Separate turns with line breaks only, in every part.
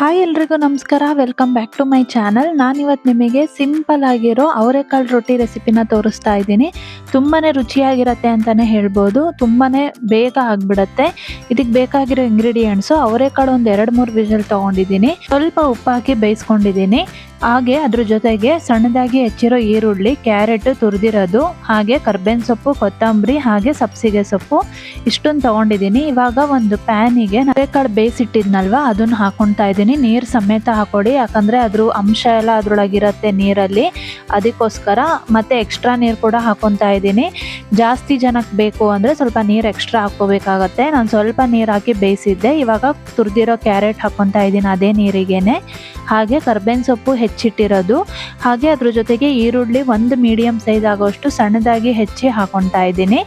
Hi ಎಲ್ರಿಗೂ ನಮಸ್ಕಾರ. Welcome back to my channel ನಾನಿವತ್ತು ನಿಮಗೆ ಸಿಂಪಲ್ ಆಗಿರೋ ಅವರೆಕಾಳು ರೊಟ್ಟಿ ರೆಸಿಪಿನ ತೋರಿಸ್ತಾ ಇದ್ದೀನಿ. ತುಂಬಾ ರುಚಿಯಾಗಿರತ್ತೆ ಅಂತಲೇ ಹೇಳ್ಬೋದು. ತುಂಬಾ ಬೇಗ ಆಗಿಬಿಡತ್ತೆ. ಇದಕ್ಕೆ ಬೇಕಾಗಿರೋ ಇಂಗ್ರೀಡಿಯೆಂಟ್ಸು ಅವರೆಕಾಳು ಒಂದು ಎರಡು ಮೂರು ವಿಷಲ್ ತೊಗೊಂಡಿದ್ದೀನಿ. ಸ್ವಲ್ಪ ಉಪ್ಪು ಹಾಕಿ ಬೇಯಿಸ್ಕೊಂಡಿದ್ದೀನಿ. ಹಾಗೆ ಅದ್ರ ಜೊತೆಗೆ ಸಣ್ಣದಾಗಿ ಹೆಚ್ಚಿರೋ ಈರುಳ್ಳಿ, ಕ್ಯಾರೆಟ್ ತುರಿದಿರೋದು, ಹಾಗೆ ಕರ್ಬೇವಿನ ಸೊಪ್ಪು, ಕೊತ್ತಂಬರಿ, ಹಾಗೆ ಸಬ್ಸಿಗೆ ಸೊಪ್ಪು ಇಷ್ಟೊಂದು ತೊಗೊಂಡಿದ್ದೀನಿ. ಇವಾಗ ಒಂದು ಪ್ಯಾನಿಗೆ ನರೆಕಾಳು ಬೇಯಿಸಿಟ್ಟಿದ್ನಲ್ವ, ಅದನ್ನ ಹಾಕೊಳ್ತಾ ಇದ್ದೀನಿ. ನೀರು ಸಮೇತ ಹಾಕೊಡಿ. ಯಾಕಂದರೆ ಅದ್ರ ಅಂಶ ಎಲ್ಲ ಅದರೊಳಗಿರುತ್ತೆ ನೀರಲ್ಲಿ. ಅದಕ್ಕೋಸ್ಕರ ಮತ್ತೆ ಎಕ್ಸ್ಟ್ರಾ ನೀರು ಕೂಡ ಹಾಕೊತಾ ಇದ್ದೀನಿ. ಜಾಸ್ತಿ ಜನಕ್ಕೆ ಬೇಕು ಅಂದರೆ ಸ್ವಲ್ಪ ನೀರು ಎಕ್ಸ್ಟ್ರಾ ಹಾಕೋಬೇಕಾಗತ್ತೆ ನಾನು ಸ್ವಲ್ಪ ನೀರು ಹಾಕಿ ಬೇಯಿಸಿದ್ದೆ. ಇವಾಗ ತುರಿದಿರೋ ಕ್ಯಾರೆಟ್ ಹಾಕೊತಾ ಇದ್ದೀನಿ ಅದೇ ನೀರಿಗೇನೆ. ಹಾಗೆ ಕರ್ಬೇನ್ ಸೊಪ್ಪು ಹೆಚ್ಚಿಟ್ಟಿರೋದು. ಹಾಗೆ ಅದ್ರ ಜೊತೆಗೆ ಈರುಳ್ಳಿ ಒಂದು ಮೀಡಿಯಂ ಸೈಜ್ ಆಗೋಷ್ಟು ಸಣ್ಣದಾಗಿ ಹೆಚ್ಚಿ ಹಾಕೊತಾ ಇದ್ದೀನಿ.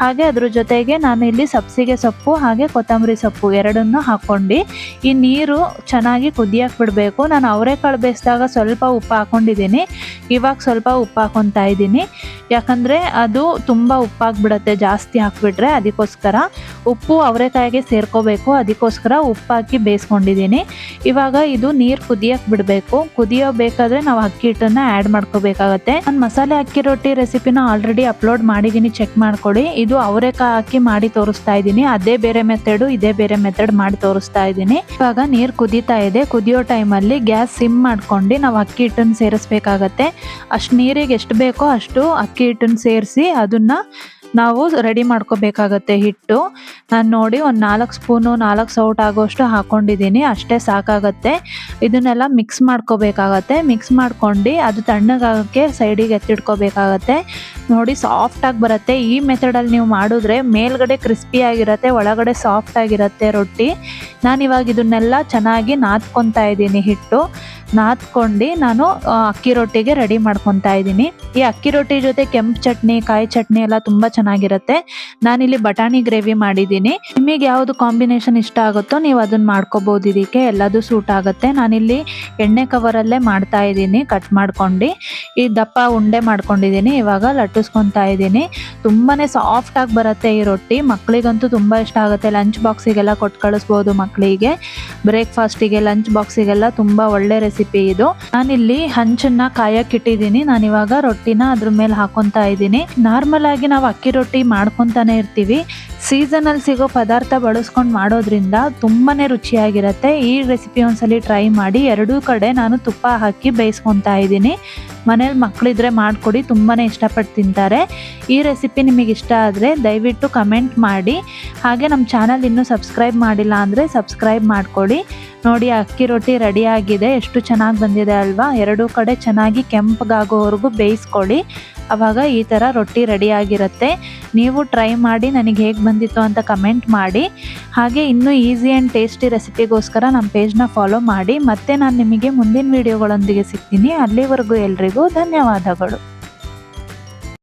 ಹಾಗೆ ಅದ್ರ ಜೊತೆಗೆ ನಾನು ಇಲ್ಲಿ ಸಬ್ಸಿಗೆ ಸೊಪ್ಪು ಹಾಗೆ ಕೊತ್ತಂಬರಿ ಸೊಪ್ಪು ಎರಡನ್ನೂ ಹಾಕ್ಕೊಂಡು. ಈ ನೀರು ಚೆನ್ನಾಗಿ ಕುದಿಯಕ್ಕೆ ಬಿಡಬೇಕು ನಾನು ಅವರೆಕಾಳು ಬೇಯಿಸಿದಾಗ ಸ್ವಲ್ಪ ಉಪ್ಪು ಹಾಕೊಂಡಿದ್ದೀನಿ. ಇವಾಗ ಸ್ವಲ್ಪ ಉಪ್ಪು ಹಾಕೊತಾ ಇದ್ದೀನಿ. ಯಾಕಂದರೆ ಅದು ತುಂಬ ಉಪ್ಪಾಗ್ಬಿಡತ್ತೆ, ಜಾಸ್ತಿ ಹಾಕ್ಬಿಟ್ರೆ ಅದಕ್ಕೋಸ್ಕರ ಉಪ್ಪು ಅವರೆಕಾಯಿಗೆ ಸೇರ್ಕೋಬೇಕು, ಅದಕ್ಕೋಸ್ಕರ ಉಪ್ಪಾಕಿ ಬೇಯಿಸ್ಕೊಂಡಿದ್ದೀನಿ. ಇವಾಗ ಇದು ನೀರು ಕುದಿಯೋಕೆ ಬಿಡಬೇಕು. ಕುದಿಯೋ ಬೇಕಾದ್ರೆ ನಾವು ಅಕ್ಕಿ ಹಿಟ್ಟನ್ನ ಆ್ಯಡ್ ಮಾಡ್ಕೋಬೇಕಾಗತ್ತೆ. ನಾನು ಮಸಾಲೆ ಅಕ್ಕಿ ರೊಟ್ಟಿ ರೆಸಿಪಿನ ಆಲ್ರೆಡಿ ಅಪ್ಲೋಡ್ ಮಾಡಿದ್ದೀನಿ ಚೆಕ್ ಮಾಡ್ಕೊಳ್ಳಿ ಇದು ಅವರೆಕಾಯಿ ಹಾಕಿ ಮಾಡಿ ತೋರಿಸ್ತಾ ಇದ್ದೀನಿ ಅದೇ ಬೇರೆ ಮೆಥಡು ಇದೇ ಬೇರೆ ಮೆಥಡ್ ಮಾಡಿ ತೋರಿಸ್ತಾ ಇದ್ದೀನಿ ಇವಾಗ ನೀರು ಕುದೀತಾ ಇದೆ. ಕುದಿಯೋ ಟೈಮಲ್ಲಿ ಗ್ಯಾಸ್ ಸಿಮ್ ಮಾಡ್ಕೊಂಡು ನಾವು ಅಕ್ಕಿ ಹಿಟ್ಟನ್ನು ಸೇರಿಸ್ಬೇಕಾಗತ್ತೆ. ಅಷ್ಟು ನೀರಿಗೆ ಎಷ್ಟು ಬೇಕೋ ಅಷ್ಟು ಅಕ್ಕಿ ಹಿಟ್ಟನ್ನು ಸೇರಿಸಿ ಅದನ್ನ ನಾವು ರೆಡಿ ಮಾಡ್ಕೋಬೇಕಾಗತ್ತೆ ಹಿಟ್ಟು. ನಾನು ನೋಡಿ ಒಂದು ನಾಲ್ಕು ಸ್ಪೂನು ನಾಲ್ಕು ಸೌಟ್ ಆಗೋಷ್ಟು ಹಾಕೊಂಡಿದ್ದೀನಿ ಅಷ್ಟೇ ಸಾಕಾಗತ್ತೆ. ಇದನ್ನೆಲ್ಲ ಮಿಕ್ಸ್ ಮಾಡ್ಕೋಬೇಕಾಗತ್ತೆ. ಮಿಕ್ಸ್ ಮಾಡ್ಕೊಂಡು ಅದು ತಣ್ಣಗಾಗೋಕ್ಕೆ ಸೈಡಿಗೆ ಎತ್ತಿಟ್ಕೋಬೇಕಾಗತ್ತೆ. ನೋಡಿ ಸಾಫ್ಟಾಗಿ ಬರುತ್ತೆ. ಈ ಮೆಥಡಲ್ಲಿ ನೀವು ಮಾಡಿದ್ರೆ ಮೇಲ್ಗಡೆ ಕ್ರಿಸ್ಪಿ ಆಗಿರುತ್ತೆ, ಒಳಗಡೆ ಸಾಫ್ಟ್ ಆಗಿರುತ್ತೆ ರೊಟ್ಟಿ. ನಾನು ಇವಾಗ ಇದನ್ನೆಲ್ಲ ಚೆನ್ನಾಗಿ ನಾದ್ಕೊತಾ ಇದ್ದೀನಿ ಹಿಟ್ಟು. ನಾದ್ಕೊಂಡು ನಾನು ಅಕ್ಕಿ ರೊಟ್ಟಿಗೆ ರೆಡಿ ಮಾಡ್ಕೊತಾ ಇದ್ದೀನಿ. ಈ ಅಕ್ಕಿ ರೊಟ್ಟಿ ಜೊತೆ ಕೆಂಪು ಚಟ್ನಿ, ಕಾಯಿ ಚಟ್ನಿ ಎಲ್ಲ ತುಂಬ ಚೆನ್ನಾಗಿರುತ್ತೆ. ನಾನಿಲ್ಲಿ ಬಟಾಣಿ ಗ್ರೇವಿ ಮಾಡಿದ್ದೀನಿ. ನಿಮಗೆ ಯಾವುದು ಕಾಂಬಿನೇಷನ್ ಇಷ್ಟ ಆಗುತ್ತೋ ನೀವು ಅದನ್ನ ಮಾಡ್ಕೋಬಹುದು ಇದಕ್ಕೆ. ಎಲ್ಲದು ಸೂಟ್ ಆಗುತ್ತೆ. ನಾನಿಲ್ಲಿ ಎಣ್ಣೆ ಕವರಲ್ಲೇ ಮಾಡ್ತಾ ಇದ್ದೀನಿ. ಕಟ್ ಮಾಡ್ಕೊಂಡು. ಈ ದಪ್ಪ ಉಂಡೆ ಮಾಡ್ಕೊಂಡಿದ್ದೀನಿ. ಇವಾಗ ಲಟ್ಟಿಸ್ಕೊತಾ ಇದ್ದೀನಿ. ತುಂಬಾ ಆಗಿ ಬರುತ್ತೆ ಈ ರೊಟ್ಟಿ. ಮಕ್ಕಳಿಗಂತೂ ತುಂಬ ಇಷ್ಟ ಆಗುತ್ತೆ. ಲಂಚ್ ಬಾಕ್ಸಿಗೆಲ್ಲ ಕೊಟ್ಟು ಕಳಿಸ್ಬೋದು ಮಕ್ಕಳಿಗೆ ಬ್ರೇಕ್ಫಾಸ್ಟಿಗೆ ಲಂಚ್ ಬಾಕ್ಸಿಗೆಲ್ಲ ತುಂಬ ಒಳ್ಳೆ ರೆಸಿಪಿ ಇದು. ನಾನಿಲ್ಲಿ ಹಂಚನ್ನ ಕಾಯಕ್ಕಿಟ್ಟಿದ್ದೀನಿ ನಾನಿವಾಗ ರೊಟ್ಟಿನ ಅದ್ರ ಮೇಲೆ ಹಾಕೊತಾ ಇದ್ದೀನಿ. ನಾರ್ಮಲ್ ಆಗಿ ನಾವು ಅಕ್ಕಿ ರೊಟ್ಟಿ ಮಾಡ್ಕೊತಾನೆ ಇರ್ತೀವಿ. ಸೀಸನಲ್ಲಿ ಸಿಗೋ ಪದಾರ್ಥ ಬಳಸ್ಕೊಂಡು ಮಾಡೋದ್ರಿಂದ ತುಂಬಾ ರುಚಿಯಾಗಿರುತ್ತೆ. ಈ ರೆಸಿಪಿ ಒಂದ್ಸಲಿ ಟ್ರೈ ಮಾಡಿ ಎರಡೂ ಕಡೆ ನಾನು ತುಪ್ಪ ಹಾಕಿ ಬೇಯಿಸ್ಕೊತಾ ಇದ್ದೀನಿ. ಮನೇಲಿ ಮಕ್ಕಳಿದ್ರೆ ಮಾಡಿಕೊಡಿ ತುಂಬಾ ಇಷ್ಟಪಟ್ಟು ತಿಂತಾರೆ. ಈ ರೆಸಿಪಿ ನಿಮಗೆ ಇಷ್ಟ ಆದರೆ ದಯವಿಟ್ಟು ಕಮೆಂಟ್ ಮಾಡಿ. ಹಾಗೆ ನಮ್ಮ ಚಾನಲ್ ಇನ್ನೂ ಸಬ್ಸ್ಕ್ರೈಬ್ ಮಾಡಿಲ್ಲ ಅಂದರೆ ಸಬ್ಸ್ಕ್ರೈಬ್ ಮಾಡ್ಕೊಳ್ಳಿ ನೋಡಿ, ಅಕ್ಕಿ ರೊಟ್ಟಿ ರೆಡಿ ಆಗಿದೆ ಎಷ್ಟು ಚೆನ್ನಾಗಿ ಬಂದಿದೆ ಅಲ್ವಾ? ಎರಡೂ ಕಡೆ ಚೆನ್ನಾಗಿ ಕೆಂಪಗಾಗೋವರೆಗೂ ಬೇಯಿಸ್ಕೊಳ್ಳಿ. ಅವಾಗ ಈ ಥರ ರೊಟ್ಟಿ ರೆಡಿ ಆಗಿರುತ್ತೆ ನೀವು ಟ್ರೈ ಮಾಡಿ, ನನಗೆ ಹೇಗೆ ಬಂದಿತ್ತು ಅಂತ ಕಮೆಂಟ್ ಮಾಡಿ. ಹಾಗೆ ಇನ್ನೂ ಈಸಿ ಆ್ಯಂಡ್ ಟೇಸ್ಟಿ ರೆಸಿಪಿಗೋಸ್ಕರ ನಮ್ಮ ಪೇಜ್ನ ಫಾಲೋ ಮಾಡಿ. ಮತ್ತೆ ನಾನು ನಿಮಗೆ ಮುಂದಿನ ವೀಡಿಯೋಗಳೊಂದಿಗೆ ಸಿಗ್ತೀನಿ. ಅಲ್ಲಿವರೆಗೂ ಎಲ್ರಿಗೂ ಧನ್ಯವಾದಗಳು.